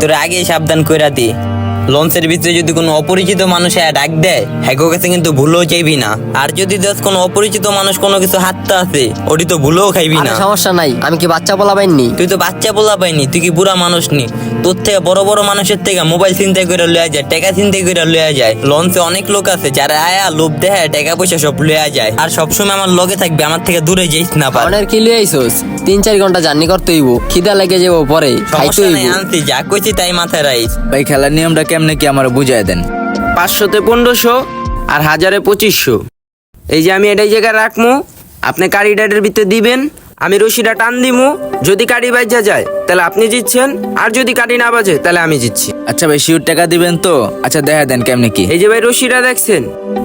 তোর আগে সাবধান কইরা দি। লঞ্চের ভিতরে যদি কোনো অপরিচিত মানুষ ডাক দেয় হ্যাগো কাছে কিন্তু ভুলেও চাইবি না। আর যদি দেখ কোনো অপরিচিত মানুষ কোনো কিছু হাতটা আছে ওটি তো ভুলেও খাইবি না। সমস্যা নাই আমি কি বাচ্চা বলা পাইনি? তুই তো বাচ্চা বলা পাইনি তুই কি বুড়া মানুষ নি? তোর থেকে বড় বড় মানুষের থেকে মোবাইল চিন্তাই করে লয়া যায় টাকা চিন্তাই করে লয়া যায়। লঞ্চে অনেক লোক আছে যারা আয়া লোভ দেয় টাকা পয়সা সব লয়া যায়। আর সবসময় আমার লগে থাকবে আমার থেকে দূরে যাইস না পার। অনের কি লিয়ে আইসোস? তিন চার ঘণ্টা জার্নি করতে হইব খিদা লেগে যাব পরে খাইতে হইব। আনছি যা কইছি তাই মাথায় রাইস। ভাই খেলার নিয়মটা কেমনে কি আমার বুঝাই দেন? পাঁচশোতে পনেরোশো আর হাজারে পঁচিশশো। এই যে আমি এটাই জায়গায় রাখমু আপনি কারি ডাটের ভিতরে দিবেন আমি রশিটা টান দিমু যদি কারি বাইজা যায় তাহলে আপনি জিতছেন আর যদি কারি না বাজে তাহলে আমি জিতছি। আচ্ছা ভাই শিওর টাকা দিবেন তো? আচ্ছা দেখা দেন কেমনে কি। এই যে ভাই রশিটা দেখছেন?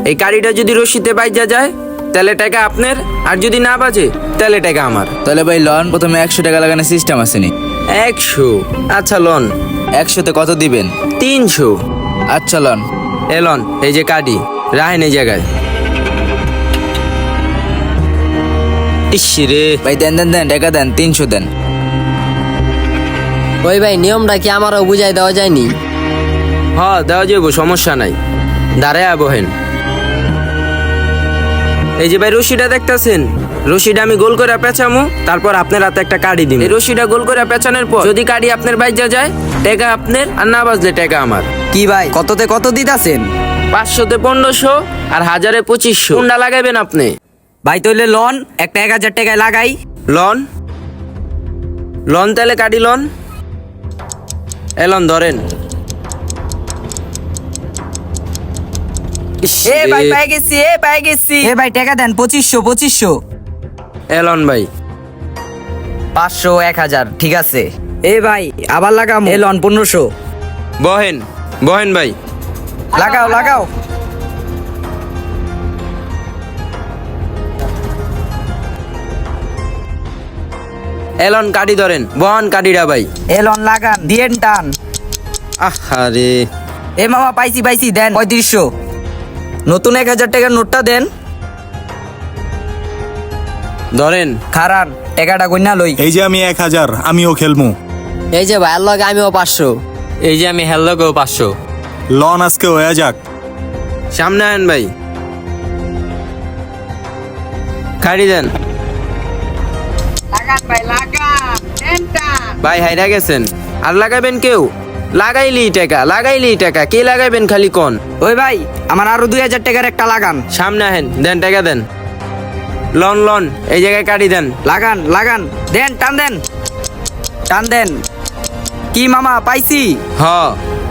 এই কারিটা যদি রশিতে বাইজা যায় তাহলে টাকা আপনার আর যদি না বাজে তাহলে টাকা আমার। তাহলে ভাই লন প্রথমে একশো টাকা লাগানোর সিস্টেম আছে নি? একশো। আচ্ছা লন। একশোতে কত দিবেন? তিনশো। আচ্ছা লন। এলন এই যে কাটি রাহেন এই জায়গায়। ইস রে ভাই দেন দেন দেন টাকা দেন তিনশো দেন। ওই ভাই নিয়মটা কি আমারও বুঝাই দেওয়া যায়নি? হ দেওয়া যাব সমস্যা নাই। দাঁড়ায় বহেন এই যে ভাই রশিটা দেখতাছেন? রশিটা আমি গোল করে পেঁচামু তারপর আপনার হাতে একটা কাড়ি দিন এই রশিটা গোল করে পেঁচানোর পর যদি কাড়ি আপনার বাইজা যায় টাকা আপনার আর না বাজলে টাকা আমার। কি ভাই কততে কত দিতাছেন? পাঁচশোতে পনেরোশো আর হাজারে পঁচিশশো। কোনটা লাগাইবেন আপনি? ভাই তৈলে লন একটা এক হাজার টাকায় লাগাই। লন? লন তাহলে কাটি লন। এলন ধরেন। এ ভাই। পাই গেছি এ পাই গেছি। এ ভাই টাকা দেন পঁচিশশো পঁচিশশো। এলন ভাই। পাঁচশো এক হাজার ঠিক আছে। এ ভাই আবার লাগাম। এ লন পনেরোশো। বহেন বহেন ভাই। লাগাও লাগাও। এলন কাটি ধরেন বহন কাটিরা ভাই। এ লন লাগান দিয়েন টান। আহারে। এ মামা পাইছি পাইছি দেন পঁয়ত্রিশশো। নতুন এক হাজার টাকার নোটটা দেন। ধরেন খারান টাকাটা কন্যা লই। এই যে আমি এক হাজার আমিও খেলমু। এই যে ভাইয়ের লগে আমিও পাঁচশো। এই যে আমি হেল্লো গো পাঁচশো। লন আজকে হয়ে যাক। সামনে আন ভাই। কাটি দেন। ভাই হাইরা গেছেন। আর লাগাবেন কেউ? লাগাইলি টাকা লাগাইলি টাকা। কে লাগাইবেন খালি কোন? ওই ভাই আমার আরও দুই হাজার টাকার একটা লাগান। সামনে আহেন দেন টাকা দেন। লন লন এই জায়গায় কাটি দেন। লাগান লাগান। দেন টান দেন। টান দেন। কি মামা পাইছি? হ।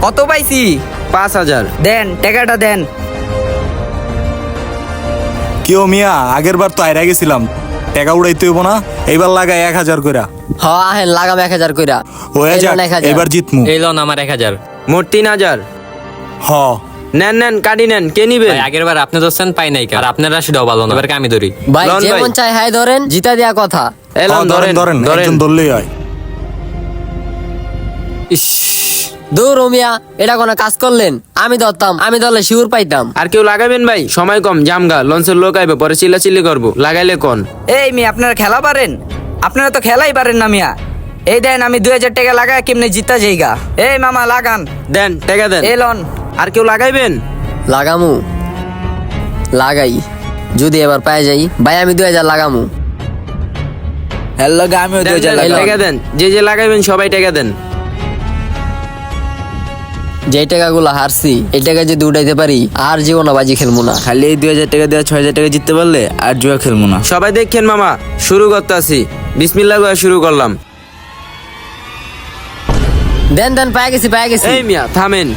কত পাইছি? পাঁচ হাজার। দেন টাকাটা দেন। কেউ মিয়া আগের বার তো আইরা গেছিলাম। টাকা উড়াইতে হইব না এইবার লাগাই এক হাজার কইরা। হ আহেন লাগাম এক হাজার কইরা। হয়ে যাক হাজার। এবার জিতমু। এই লন আমার এক হাজার। মোট তিন হাজার। হ। নেন নেন কাটি নেন কে নিবেন ভাই আগের বার আপনি ধরছেন পাই নাই আর আপনার রাশিটাও ভালো না। এবার আমি ধরি। ভাই যেমন চাই হাই ধরেন জিতা দেয়া কথা। এলন হ, ধরেন ধরেন একজন ধরলেই হয়। ইস। দূর রমিয়া এটা কোনো কাজ করলেন? আমি ধরতাম আমি ধরলে শিউর পাইতাম। আর কেউ লাগাবেন ভাই? সময় কম জামগা লঞ্চের লোক আইবে পরে চিল্লাচিল্লি করব। লাগাইলে কোন? এই মি আপনারা খেলা পারেন? আপনারা তো খেলাই পারেন না মিয়া। এই দেন আমি দুই হাজার টাকা লাগায় কেমনে জিতা যাইগা। এই মামা লাগান। দেন টাকা দেন। এলন আর কেউ লাগাইবেন? লাগামু। লাগাই। যদি এবার পাই যাই ভাই আমি দুই হাজার লাগামু। লগে আমিও দুই হাজার দেন, টাকা দেন। যে যে লাগাইবেন সবাই টাকা দেন। টাকাগুলো হারছি এই টাকা যদি উঠাইতে পারি আর জীবনে বাজি খেলব না। খালি এই দুই হাজার টাকা দেওয়া ছয় হাজার টাকা জিততে পারলে আর জুয়া খেলব না। সবাই দেখছেন মামা শুরু করতে আসি বিসমিল্লাহ করে শুরু করলাম। দেন দেন পাই গেছি পাই গেছি। এই মিয়া থামেন।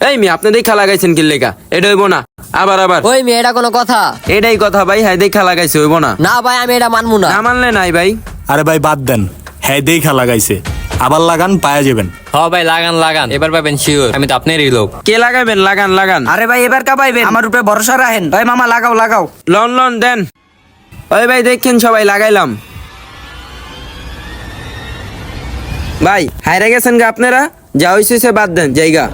এই মিয়া আপনি দেখা লাগাইছেন কি লেখা এটা হইব না। আবার আবার। ওই মেয়ে এটা কোনো কথা? এটাই কথা ভাই হ্যাঁ দেখা লাগাইছে হইব না। না ভাই আমি এটা মানবো না। না মানলে নাই ভাই। আরে ভাই বাদ দেন। হ্যাঁ দেখা লাগাইছে। আবার লাগান পায়া যাবেন। হ ভাই লাগান লাগান। এবার পাবেন শিওর আমি তো আপনারই লোক। কে লাগাইবেন লাগান লাগান। আরে ভাই এবার কা পাইবেন আমার উপরে ভরসা রাখেন। ভাই মামা লাগাও লাগাও। লন লন দেন। ওই ভাই দেখছেন সবাই লাগাইলাম। ভাই হাইরা গেছেন গা আপনারা? যা হইছে সে বাদ দেন জায়গা।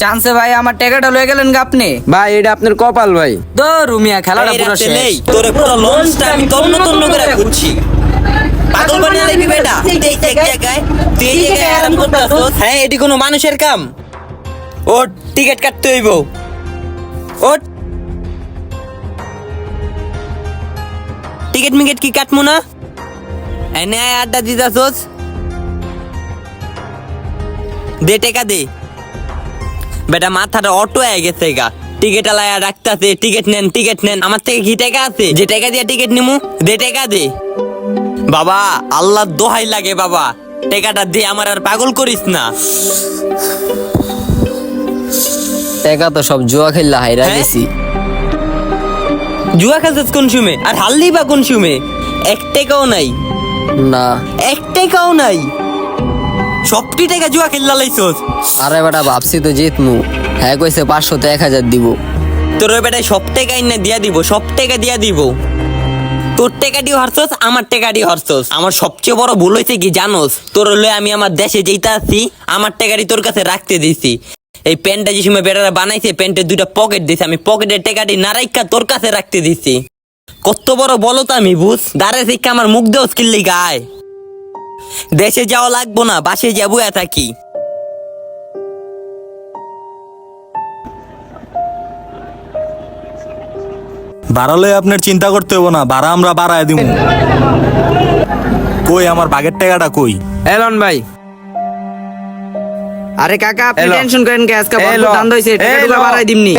চান্সে ভাই আমার টাকাটা লয়ে গেলেন গা আপনি ভাই এটা আপনার কপাল ভাই তো রুমিয়া খেলাটা পুরো শেষ তোরে পুরো লঞ্চটা আমি তন্ন তন্ন করে খুঁজছি পাগল বানিয়ে লাইবি বেটা এই জায়গায় তুই এই জায়গায় আরাম করতাছস হ্যাঁ এটি কোনো মানুষের কাম ও টিকিট কাটতে হইব ও টিকিট মিকেট কি কাটমু না এনে আয় আড্ডা দিতাছস দে টেকা দে বেটা মাথাটা অটো হয়ে গেছে গা। টিকিট আলায়া রাখতাছে টিকিট নেন টিকিট নেন। আমার থেকে কি টাকা আছে? যে টাকা দিয়ে টিকিট নিমু দে টাকা দে। বাবা আল্লাহ দোহাই লাগে বাবা। টাকাটা দে আমার আর পাগল করিস না। টাকা তো সব জুয়া খেললা হাইরা হ্যাঁ? গেছি জুয়া খেলছিস কোন সুমে আর হারলি বা কোন সুমে এক টাকাও নাই। না। এক টাকাও নাই। সবটি টাকা জুয়া খেললা লাইছস। আরে বেটা ভাবছি তো জিতমু। হ্যাঁ কইছে পাঁচশো তো এক হাজার দিব। তোর ওই বেটায় সব টাকা ইন্না দিয়া দিব সব টাকা দিয়া দিব। তোর টাকা দিয়ে আমার টাকা দিয়ে আমার সবচেয়ে বড় ভুল হয়েছে কি জানোস? তোর লয়ে আমি আমার দেশে যেতে আছি আমার টাকাটি তোর কাছে রাখতে দিছি। এই প্যান্টটা যে সময় বেটারা বানাইছে প্যান্টের দুইটা পকেট দিছে আমি পকেটের টাকাটি নারাইকা তোর কাছে রাখতে দিছি। কত বড় বলো তো আমি বুঝ? দাঁড়ে শিক্ষা আমার মুখ দেও স্কিল্লি গায়। দেশে যাওয়া লাগবো না বাসে যাব থাকি বাড়ালে আপনার চিন্তা করতে হব না বাড়া আমরা বাড়ায় দিব কই আমার বাগের টাকাটা কই? এলন ভাই আরে কাকা আপনি টেনশন করেন কে? আজকে বড় দান দইছে টাকা। টুকা বাড়াই দিমনি।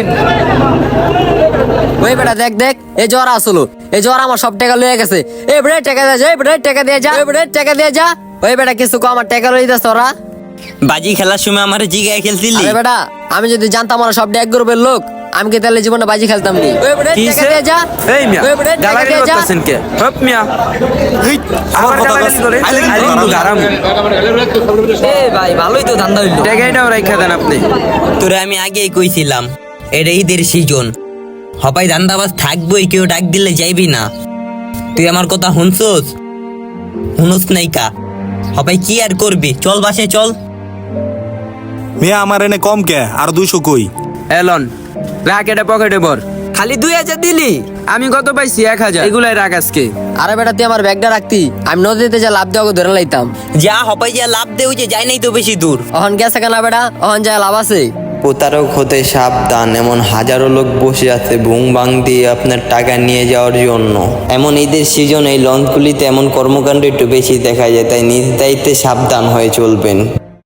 ওই বেটা দেখ দেখ এই জ্বর আসলো। এই জ্বর আমার সব টাকা লয়ে গেছে। এ বেটা টাকা দিয়ে যা এই বেটা টাকা দিয়ে যা এই বেটা টাকা দিয়ে যা। ওই বেটা কিছু কো আমার টাকা লই দিস ওরা। বাজি খেলার সময় আমার জিগায় খেলছিলি? আরে বেটা আমি যদি জানতাম আমার সব এক গ্রুপের লোক আমি কি তাহলে জীবনে বাজি খেলতাম নি? ভাই ভালোই তো ধান্দা হইল। টাকাটাও রেখে দেন আপনি। তোরে আমি আগেই কইছিলাম এটা ঈদের সিজন হবাই দান্দাবাজ থাকবই কেউ ডাক দিলে যাইবি না। তুই আমার কথা শুনছস? শুনস নাই কা? হবাই কি আর করবি? চল বাসে চল। মিয়া আমার এনে কম কে? আর দুইশো কই? এলন রাখ এটা পকেটে ভর। খালি দুই হাজার দিলি? আমি কত পাইছি? এক হাজার। এগুলাই রাখ আজকে। আরে বেটা তুই আমার ব্যাগটা রাখতি। আমি নদীতে যা লাভ দেওয়া ধরে লাইতাম। যা হবাই যা লাভ দেও যে যাই নাই তো বেশি দূর। অহন গেছে কেনা বেটা? অহন যা লাভ আছে। প্রতারক হতে সাবধান। এমন হাজারো লোক বসে আছে বুং বাং দিয়ে আপনার টাকা নিয়ে যাওয়ার জন্য। এমন ঈদের সিজন এই লঞ্চগুলিতে এমন কর্মকাণ্ড একটু বেশি দেখা যায় তাই নিজ দায়িত্বে সাবধান হয়ে চলবেন।